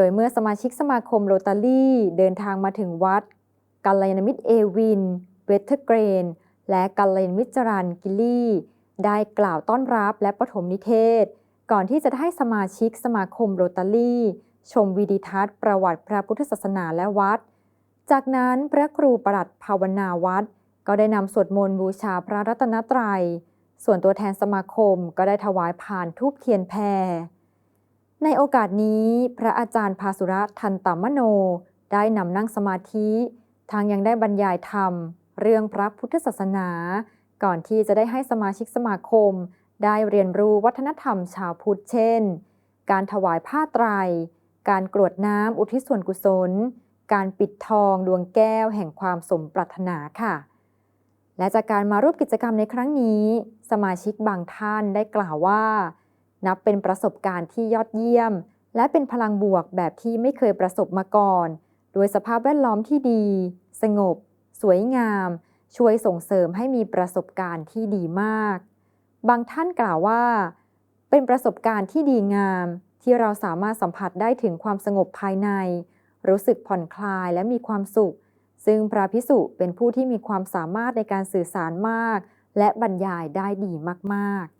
โดยเมื่อสมาชิกสมาคมโรตารี่เดินทางมาถึงวัดกัลยาณมิตรเอวิน เวทเทอร์เกรน และกัลยาณมิตรจรันกิลลี่ ได้กล่าวต้อนรับและปฐมนิเทศ ก่อนที่จะให้สมาชิกสมาคมโรตารี่ ชมวิดีทัศน์ประวัติพระพุทธศาสนาและวัด จากนั้นพระครูประหลัดภาวนาวัด ก็ได้นำสวดมนต์บูชาพระรัตนตรัย ส่วนตัวแทนสมาคมก็ได้ถวายผ่านทูบเทียนแพร ในโอกาสนี้พระอาจารย์ภาสุระทันตมโน ได้นำนั่งสมาธิ ทางยังได้บรรยายธรรม เรื่องพระพุทธศาสนา ก่อนที่จะได้ให้สมาชิกสมาคม ได้เรียนรู้วัฒนธรรมชาวพุทธเช่น การถวายผ้าไตร การกรวดน้ำอุทิศส่วนกุศล การปิดทองดวงแก้วแห่งความสมปรารถนาค่ะ และจากการมาร่วมกิจกรรมในครั้งนี้ สมาชิกบางท่านได้กล่าวว่า นับเป็นประสบการณ์ที่ยอดเยี่ยม และเป็นพลังบวกแบบที่ไม่เคยประสบมาก่อน โดยสภาพแวดล้อมที่ดี สงบ สวยงาม ช่วยส่งเสริมให้มีประสบการณ์ที่ดีมาก บางท่านกล่าวว่า เป็นประสบการณ์ที่ดีงาม ที่เราสามารถสัมผัสได้ถึงความสงบภายใน รู้สึกผ่อนคลายและมีความสุข ซึ่งพระพิสุเป็นผู้ที่มีความสามารถในการสื่อสารมาก และบรรยายได้ดีมากๆ